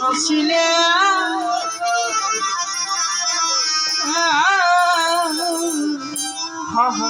আসিলে হা হা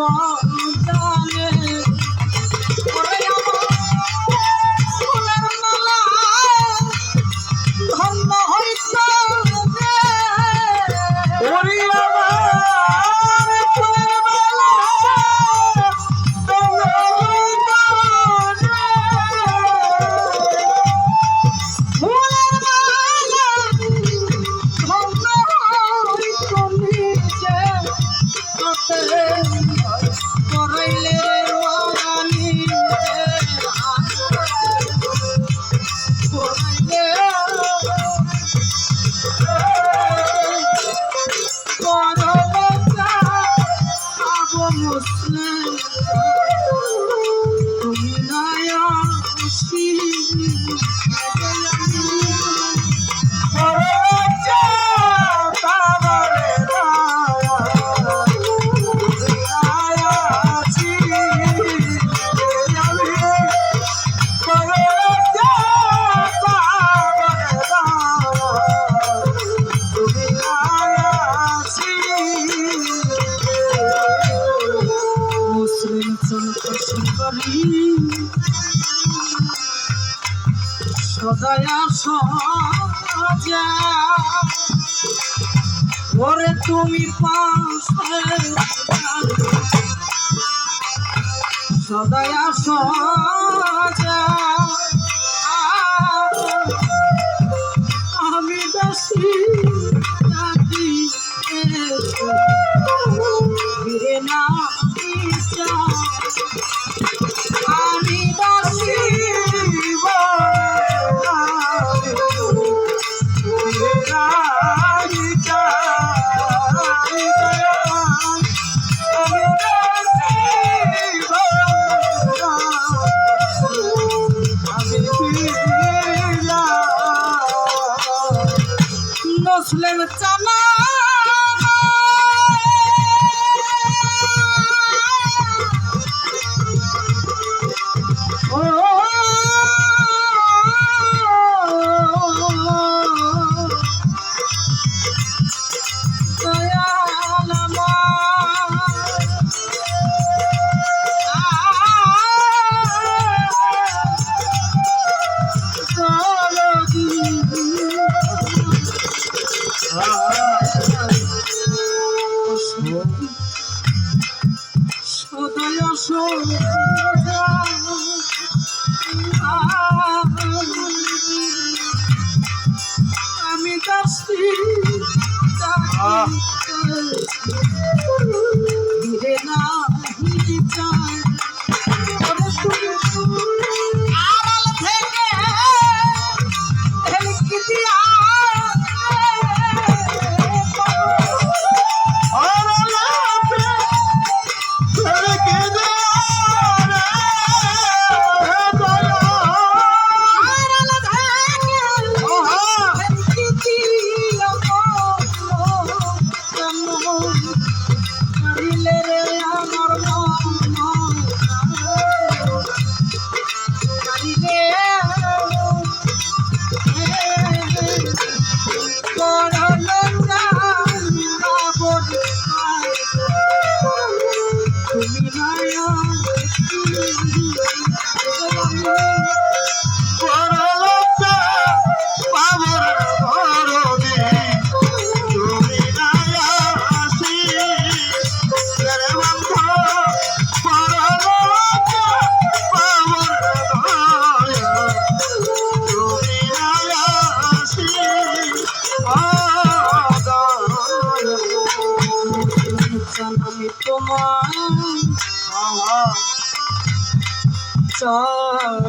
God. ওরে তুমি পাশে সদায়া সজা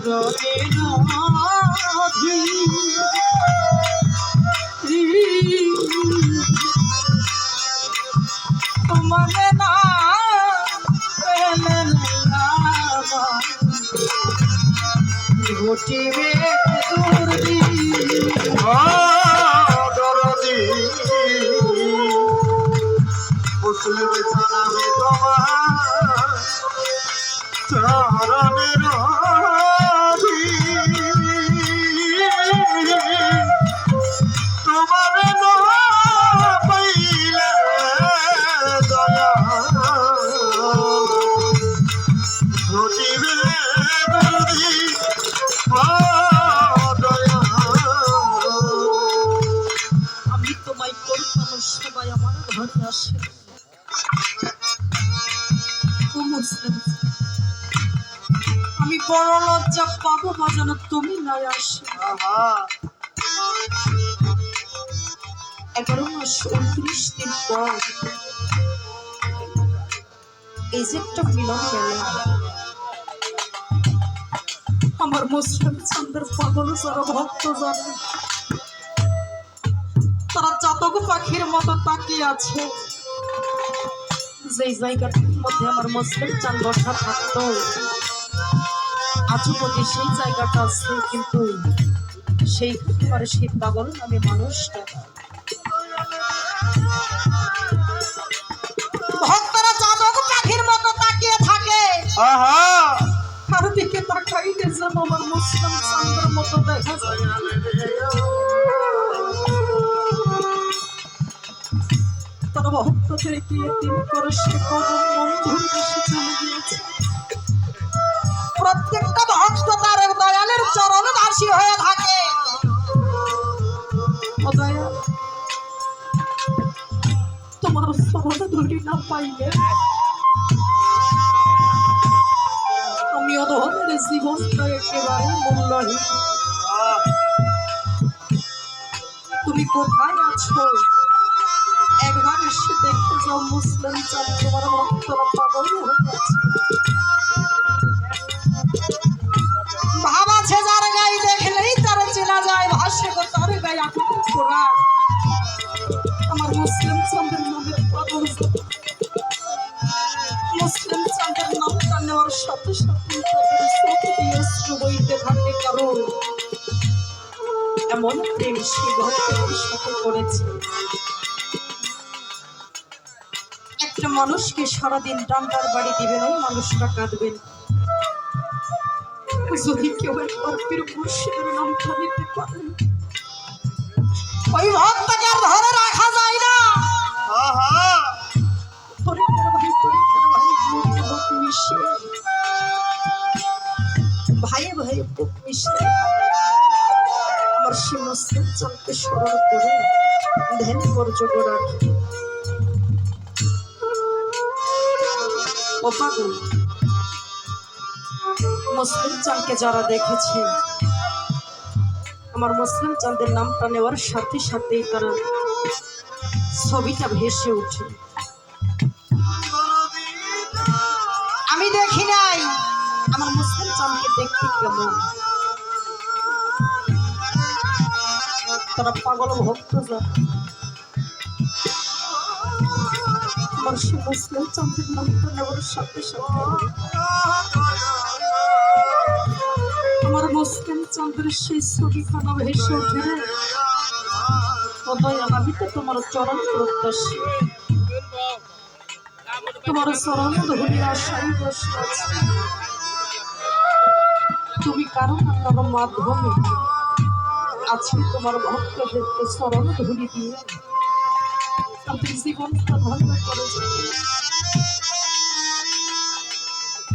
চরণের বড় লজ্জা পাবো বাজানো তুমি নাই আসে। এগারো মাস উনত্রিশ দিন পর এই যে একটা মিলন মেলা। আমার মুসলিম চন্দ্রের পাগল যারা ভক্ত জানে তারা চাতক পাখির মতো তাকিয়ে আছে। যে জায়গাটির মধ্যে আমার মুসলিম চান বসা থাকতো আজও প্রতি সেই জায়গাটা আছে কিন্তু সেই আর সেই পাগল নামে মানুষটা। ভক্তরা চাতক পাখির মতো তাকিয়ে থাকে। তার দিকে তাকাইলে যেন আমার মুসলিম চান্দের মতো দেখা যায়। তারা ভক্তদের গিয়ে দিন করে সে কদম বন্ধুর দেশে চলে গিয়েছে। প্রত্যেকটা ভক্ত তার দয়ালের চরণ দাসী হয়ে থাকে। তোমার চরণ ধরি না পাইলে আমি অধমের একেবারে মূল্যহীন। তুমি কোথায় আছো? একবার এসে দেখতে যাও, মুসলিম চান তোমার ভক্তরা পাগল হয়ে মানুষকে সারাদিন ডান্ডার বাড়ি দিবেন ওই মানুষটা কাঁদবেন। যদি কেউ একবার পীর মুর্শিদের নামটা নিতে পারেন ওই ভক্তকে আর ধরে রাখা যায় না। ভাই ভাই বুক আমার সে মুসলিম চালকে স্মরণ করে ধ্যান পর্যক রাখি মুসলিম চাঁদকে যারা দেখেছে, আমার মুসলিম চাঁদের নামটা নেওয়ার সাথে সাথেই তারা ছবিটা ভেসে উঠে আমি দেখি নাই, আমার মুসলিম চাঁদকে দেখতে কেমন? তারা পাগল ভক্ত যা চাঁদের নামটা নেওয়ার সাথে সাথে আমার মুসলিম চন্দ্রের সেই ছবিখানা ভেসে ওঠে। রে অদয় আমি তো তোমার চরণ প্রত্যাশী। তোমার চরণ ধরি আশাই বসে আছি। তুমি কারও না মাধ্যমে আজকে তোমার ভক্তদেরকে চরণ ধরি দিয়ে। তাদের জীবনটা ধন্য করে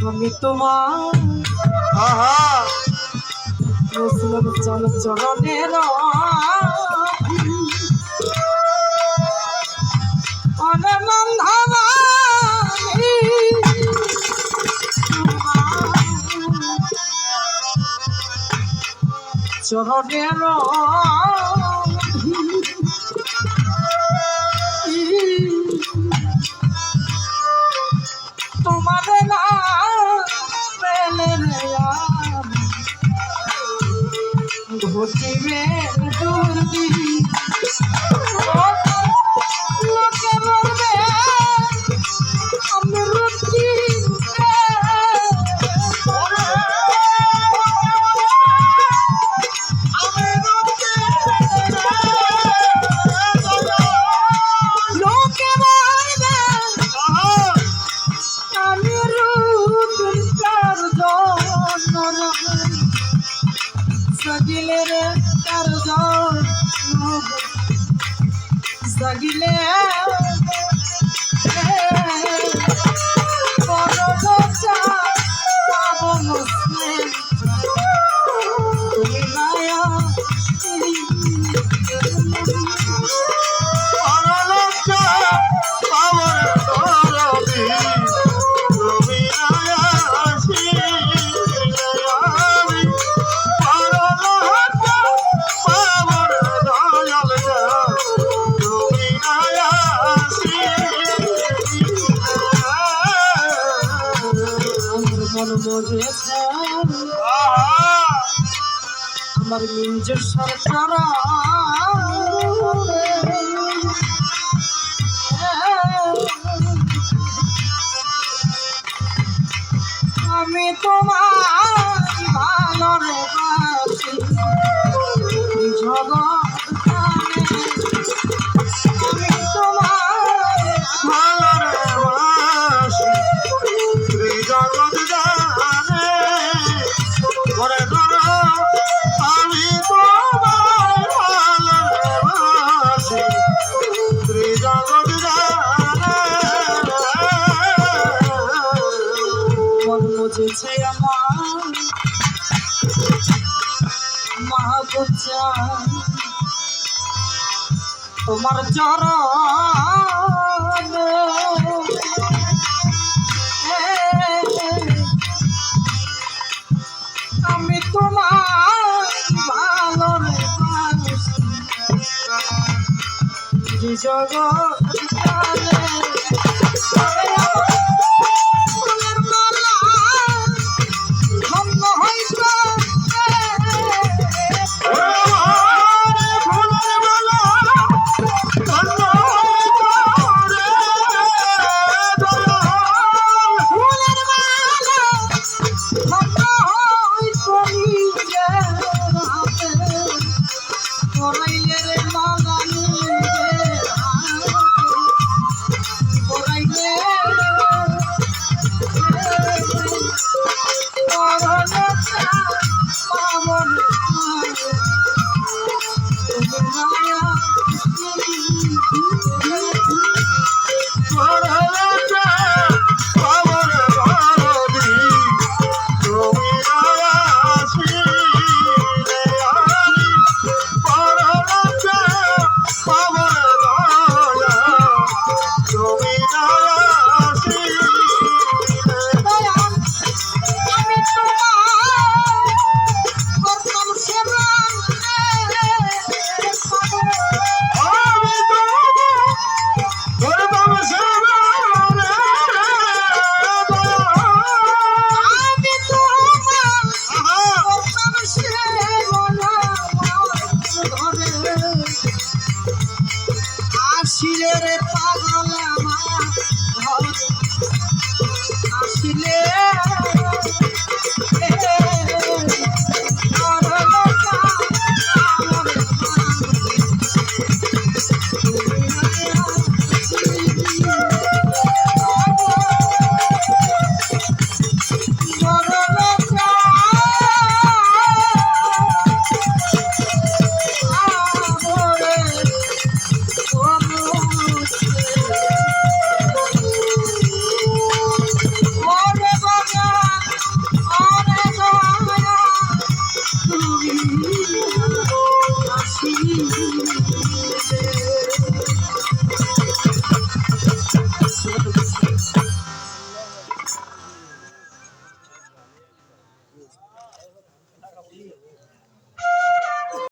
আমি তোমার আহা! চল চরণের চরণের I don't wanna be. সগিলে আমার বুঝেছে সরকার। আমি তোমার ভালো তোমার জ্বর আমি তোমার ভালো জগৎ